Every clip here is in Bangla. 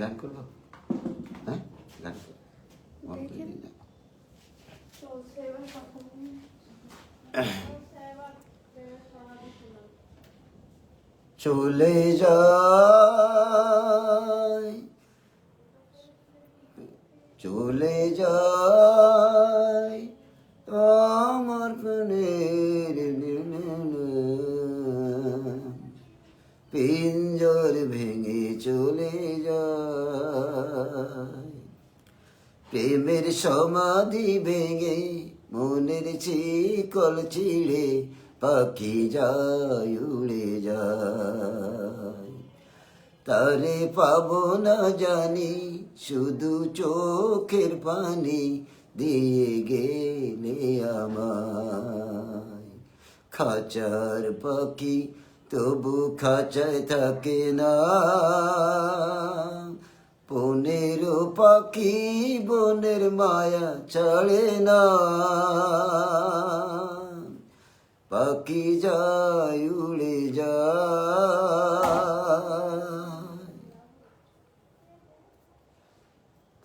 গান করব? হ্যাঁ? গান। চলে যায় চলে যায় আমার প্রাণের পিঞ্জর ভেঙে চলে যায় প্রেমের সমাধি ভেঙে মনের চিকল চিড়ে পাখি যায়, উড়ে যায়। তারে পাবো না জানি, শুধু চোখের পানি দিয়ে গেলে আমায়। খাঁচার পাখি তবু খাঁচায় থাকে না। পনেরো পাখি, বনের মায়া ছাড়ে না। পাখি যায়, উড়ে যায়।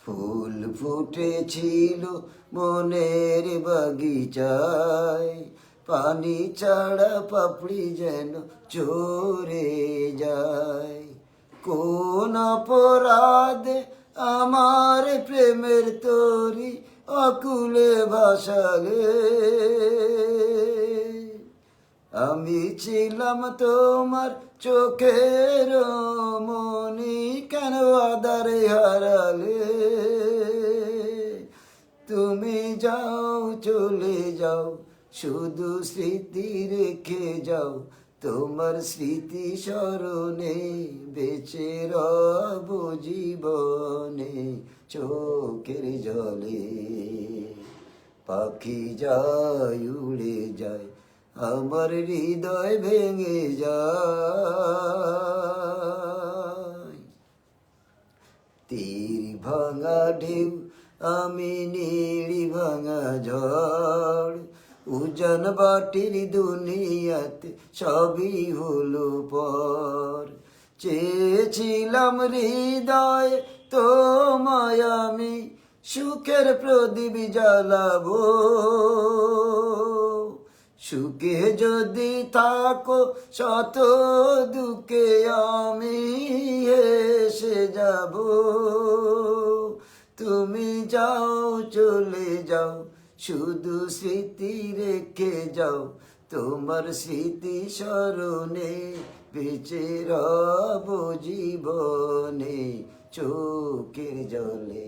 ফুল ফুটেছিল মনের বাগিচায়, পানি ছাড়া পাপড়ি যেন চোরে যায়। কোন অপরাধে আমার প্রেমের তরি অকুলে ভাসালে আমি ছিলাম তোমার চোখের মনি, কেন আদারে হারালে? তুমি যাও, চলে যাও, শুধু স্মৃতি রেখে যাও তোমার স্মৃতি স্মরণে বেঁচে রব জীবনে চোখের জলে। পাখি যায়, উড়ে যায়, আমার হৃদয় ভেঙে যায়। তীর ভাঙা ঢেউ, আমি নীড়ি ভাঙা ঝড় উজান বাটির দুনিয়াতে সবই হলো পর। চেয়েছিলাম হৃদয় তোমায় আমি, সুখের প্রদীপ জ্বালাবো। সুখে যদি থাকো শত দুঃখে আমি এসে যাব। তুমি যাও, চলে যাও শুধু স্মৃতি রেখে যাও, তোমার স্মৃতি স্মরণে বেঁচে রব জীবনে। চোখের জলে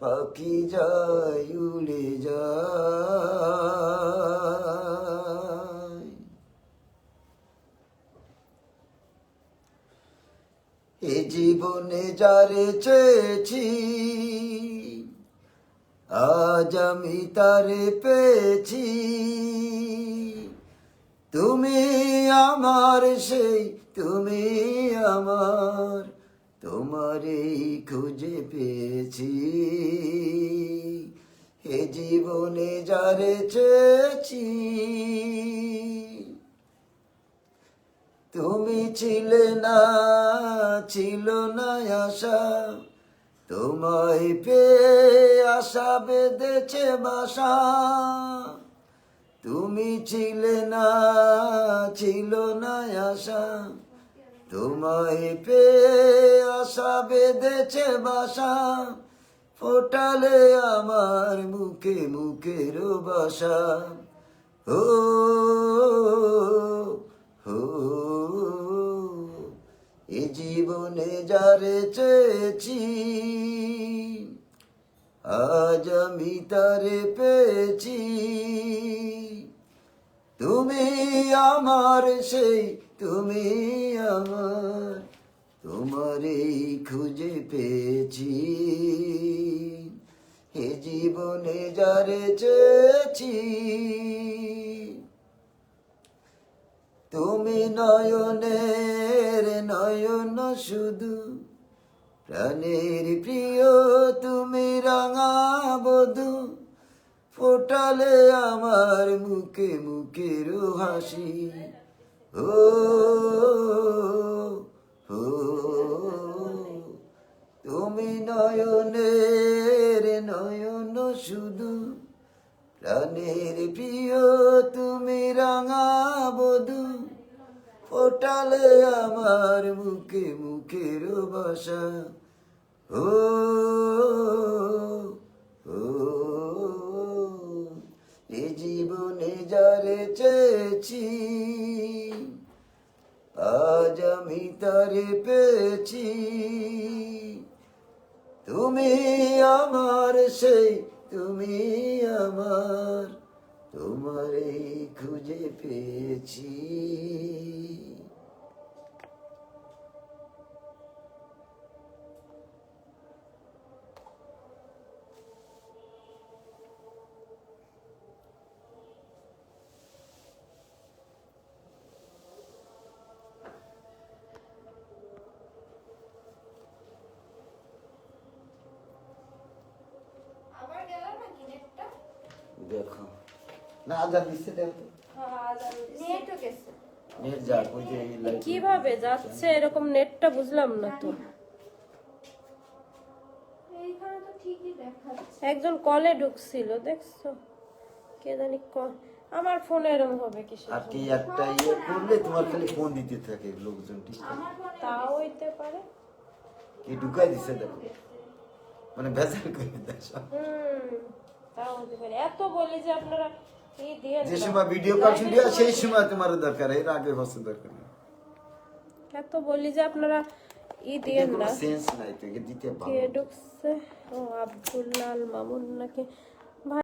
পাখি যায়, উড়ে যায়। এ জীবনে যারে চেয়েছি আজ আমি তারে পেয়েছি। তুমি আমার সেই, তুমি আমার, তোমারই খুঁজে পেয়েছি। এ জীবনে যারে চেয়েছি, তুমি ছিলে না, ছিল না আশা। তোমায় পেয়ে আশা বেঁধেছে বাসা তুমি ছিলে না ছিল না আশা তোমায় পেয়ে আশা বেঁধেছে বাসা ফোটালে আমার মুখে মুখের বাসা ও হো এ জীবনে যারে চেয়েছি, আজ আমি তারে পেয়েছি। তুমি আমার সেই, তুমি আমার, তোমারই খুঁজে পেয়েছি। এ জীবনে যারে চেয়েছি তুমি নয়নের নয়ন শুধু। প্রাণের প্রিয় তুমি রাঙা বধু। ফোটালে আমার মুখে মুখের হাসি। ও তুমি নয়নের নয়ন শুধু। প্রাণের প্রিয় তুমি রাঙা বধু। ফোটালে আমার মুখে মুখের বাসা ও এ জীবনে যারে চেয়েছি, আজ আমি তারে পেয়েছি। তুমি আমার সেই, তুমি আমার তোমারে খুঁজে পেয়েছি। দেখো না আজান দিচ্ছে দেখো তো। নেটও গেছে। নেট যাক ওই যে কীভাবে যাচ্ছে। এরকম নেটটা বুঝলাম না তো। এইখানে তো ঠিকই দেখাচ্ছে একজন কলে ঢুকছিল দেখছ? কে জানি ক- আমার ফোনে এরকম হবে আর কি একটা ইয়ে করলে তোমার খালি ফোন দিতে থাকে লোকজন তাও হইতে পারে। কি ঢুকাই দিছে দেখো। মানে ভেজাল করে দেয় হুম। তাও হতে পারে। এত বলি যে আপনারা দিয়ে যে সময় ভিডিও কল ভিডিও সেই সময় তোমার দরকার এর আগে বছর দরকার নেই। এত বলি যে আপনারা ই দিয়ে না। সেন্স নাই তো দিতে কে ঢুকছে? ও আব্দুল্লাল মামুন নাকি?